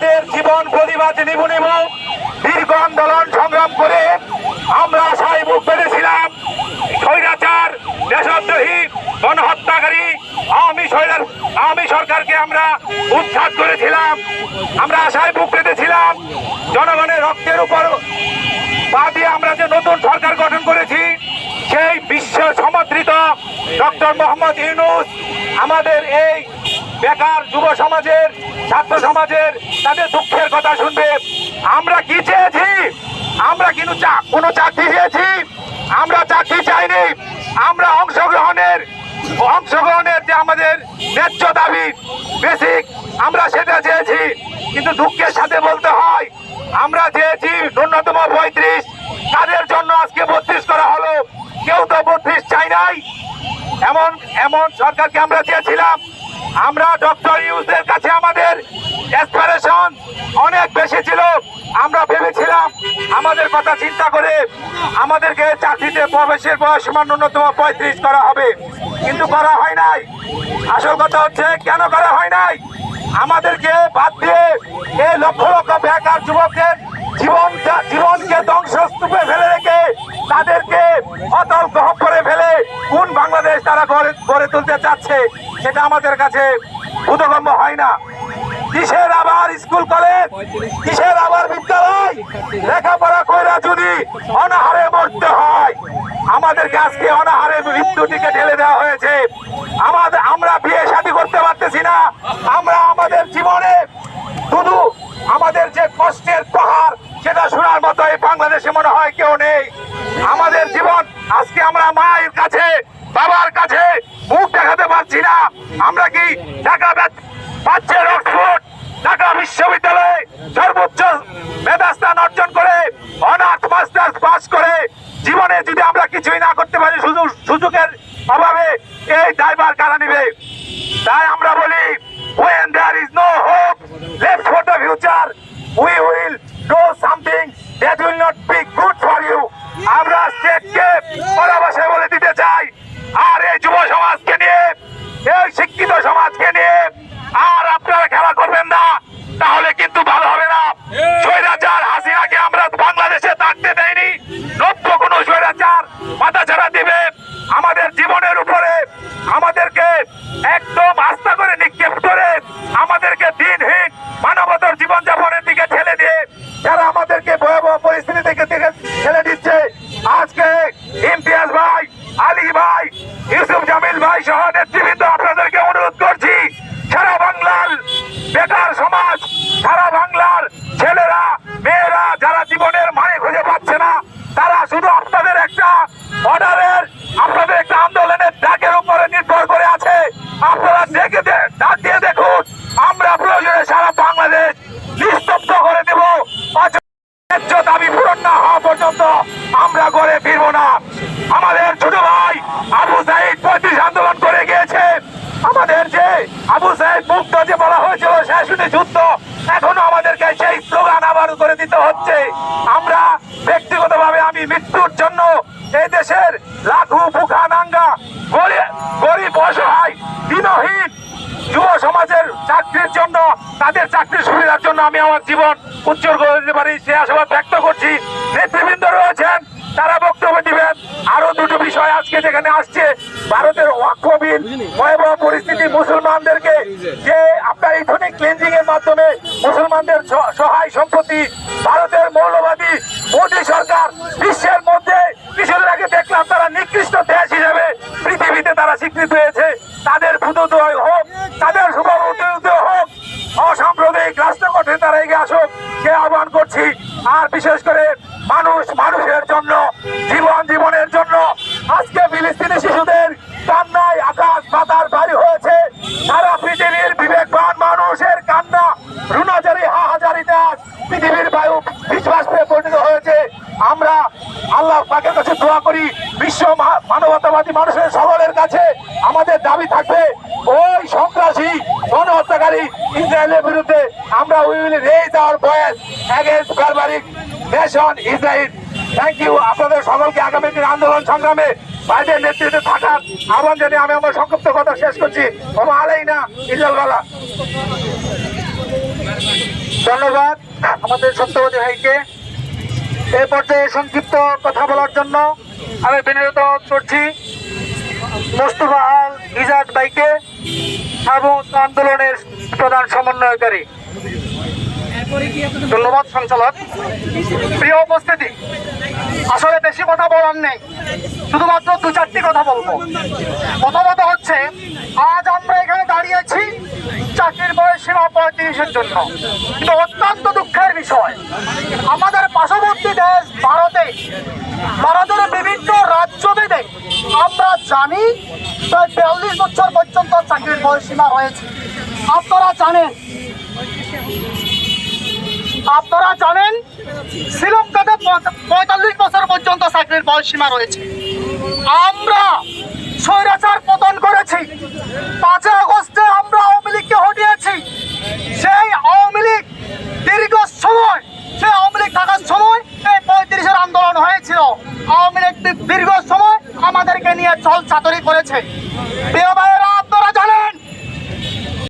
তাদের জীবন প্রতিবাদ নিবু দীর্ঘ আন্দোলন সংগ্রাম করে আমরা আশায় মুখ পেরেছিলাম স্বৈরাচার, দেশদ্রোহী, গণহত্যাকারী আমি সৈরার আওয়ামী সরকারকে আমরা উৎখাত করেছিলাম। আমরা আশায় বুক পেতেছিলাম জনগণের রক্তের উপর পা দিয়ে আমরা যে নতুন সরকার গঠন করেছি, সেই বিশ্ব সমাদৃত ডক্টর মোহাম্মদ ইউনুস আমাদের এই বেকার যুব সমাজের, ছাত্র সমাজের তাদের দুঃখের কথা শুনবে। আমরা কি চেয়েছি? আমরা কিন্তু কোনো চাকরি চেয়েছি আমরা চাকরি চাইনি। আমরা অংশগ্রহণের অংশগ্রহণের যে আমাদের ন্যায্য দাবি, বেসিক, আমরা সেটা চেয়েছি। কিন্তু দুঃখের সাথে বলতে হয়, আমরা চেয়েছি ন্যূনতম পঁয়ত্রিশ। তাদের জন্য আজকে বত্রিশ করা হলো? কেউ তো বত্রিশ চাই নাই। এমন এমন সরকারকে আমরা চেয়েছিলাম। আমরা ডক্টর ইউজের কাছে আমাদের এসপিরেশন অনেক বেশি ছিল। আমরা ভেবেছিলাম, আমাদের কথা চিন্তা করে আমাদেরকে চাকরিতে প্রবেশের বয়স ন্যূনতম পঁয়ত্রিশ করা হবে। কিন্তু করা হয় নাই। আসল কথা হচ্ছে, কেন করা হয় নাই? আমাদেরকে বাদ দিয়ে এই লক্ষ লক্ষ বেকার যুবকের জীবন জীবনকে ধ্বংসস্তূপে ফেলে রেখে তাদেরকে অতল গ্রহ করে ফেলে কোন বাংলাদেশ তারা গড়ে গড়ে তুলতে চাচ্ছে? সেটা আমাদের কাছে বোধগম্য হয় না। কিসের আবার স্কুল, কলেজ? কিসের আবার বিদ্যালয়? লেখাপড়া কইরা যদি অনাহারে মরতে হয়, আমাদেরকে আজকে অনাহারে মৃত্যুটিকে ঢেলে দেওয়া হয়েছে। আমাদের আমরা বিয়ে শাদী করতে পারতেছি না। আমরা আমাদের জীবনে শুধু আমাদের যে কষ্টের পাহাড়, সেটা শোনার মতো এই বাংলাদেশে মনে হয় কেউ নেই। আমাদের জীবন, আজকে আমরা মায়ের কাছে, বাবার কাছে মুখ দেখাতে পারছি না। আমরা কি ঢাকা পাচ্ছেন অক্সফোর্ড, ঢাকা বিশ্ববিদ্যালয়ে সর্বোচ্চ মেধাস্থান অর্জন করে, অনার্স, মাস্টার্স পাস করে, জীবনে যদি আমরা কিছুই না করতে পারি, সুযোগ সুযোগের অভাবে এই ড্রাইভার কারা নিবে? তাই আমরা স্টেটকে পরামর্শে বলে দিতে চাই। আর এই যুব সমাজকে নিয়ে, এই শিক্ষিত সমাজকে নিয়ে আর আপনারা খেলা করবেন না, তাহলে কিন্তু ভালো হবে না। স্বৈরাচার হাসিনাকে আমরা বাংলাদেশে থাকতে দেয়নি নব্য কোন স্বৈরাচার মাথা ছাড়া দিবে। আমাদের জীবনের উপরে আমাদেরকে একদম আস্থা করে নিক্ষেপ করে আমাদেরকে ভাই সহ নেতৃবৃন্দ আপনাদেরকে অনুরোধ করছি সারা বাংলার বেকার পর্যন্ত আমরা গড়ে ফিরব না। আমাদের ছোট ভাই আবু সাইদ পঁয়ত্রিশ আন্দোলন করে গিয়েছে। আমাদের যে আবু সাইদ মুক্ত যে বলা হয়েছিল শেষুনি যুদ্ধ, এখনও আমাদেরকে সেই স্লোগান আবার করে দিতে হচ্ছে। আমরা ব্যক্তিগতভাবে আমি মৃত্যুর জন্য এই দেশের লাখু বুখা নাঙ্গা গরিব অসহায়, দিনহীন যুব সমাজের চাকরির জন্য, তাদের চাকরির সুবিধার জন্য আমি আমার জীবন উৎসর্গ করে দিতে পারি সে আশাবাদ ব্যক্ত করছি। নেতৃবৃন্দ রয়েছেন, তারা বক্তব্য দিবেন। আরও দুটো বিষয় আজকে যেখানে আসছে, ভারতের ভয়াবহ পরিস্থিতি মুসলমানদেরকে, যে আপনার ইথনিক ক্লিনজিং এর মাধ্যমে মুসলমানদের সহায় সম্পত্তি, ভারতের মৌলবাদী মোদী সরকার বিশ্বের মধ্যে কিছুদিন আগে দেখলাম তারা নিকৃষ্ট দেশ হিসেবে পৃথিবীতে তারা স্বীকৃত হয়েছে তাদের ভূতোদয় সে আহ্বান করছি? আর বিশেষ করে মানুষ মানুষের জন্য, জীবন জীবনের জন্য। আজকে ফিলিস্তিনি শিশুদের কান্নায় আকাশ পাতার বাড়ি হয়েছে। সারা পৃথিবীর বিবেকবান মানুষের কান্না, রুনাজারি হাহাজারিতে আজ পৃথিবীর বায়ু বিশ্বাস পরিণত হয়েছে। আমরা আল্লাহ পাকের কাছে দোয়া করি, বিশ্ব মানবতাবাদী মানুষের সকলের কাছে আমাদের দাবি থাকবে, ওই সন্ত্রাসী গণহত্যাকারী ইসরায়েলের বিরুদ্ধে আমরা we will raise our voice against barbaric nation Israel thank you আপনাদের সকলকে আগামী দিন আন্দোলন সংগ্রামে ভাইদের নেতৃত্বে থাকার আহ্বান জানিয়ে আমি আমার সংক্ষিপ্ত কথা শেষ করছি। ওমা আলাই না ইজাল ধন্যবাদ আমাদের সত্যবতী ভাইকে। এই পর্যায়ে সংক্ষিপ্ত কথা বলার জন্য আমি বিনোদন করছি মোস্তফা আল ইজাদ ভাইকে এবং আন্দোলনের প্রধান সমন্বয়কারী। ধন্যবাদ, সঞ্চালক। প্রিয় উপস্থিতি, আসলে বেশি কথা বলার নেই। শুধুমাত্র দু চারটি কথা বলব। প্রথমত হচ্ছে, আজ আমরা এখানে দাঁড়িয়েছি চাকরির বয়স সীমা পঁয়ত্রিশের জন্য। কিন্তু অত্যন্ত দুঃখের বিষয়, আমাদের পার্শ্ববর্তী দেশ ভারতে, ভারতের বিভিন্ন রাজ্য ভেদে আমরা জানি প্রায় বিয়াল্লিশ বছর পর্যন্ত চাকরির বয়সীমা রয়েছে। আপনারা জানেন আপনারা জানেন শ্রীলঙ্কাতে পঁয়তাল্লিশ বছর পর্যন্ত চাকরির বয়সীমা রয়েছে। আমরা স্বৈরাচার পতন করেছি। পাঁচই আগস্টে আমরা আওয়ামী লীগকে হটিয়েছি। সেই আওয়ামী লীগ দীর্ঘ সময়, সেই আওয়ামী লীগ থাকার সময় এই পঁয়ত্রিশের আন্দোলন হয়েছিল। আওয়ামী লীগ দীর্ঘ নিয়ে চাতরি করেছে প্রিয়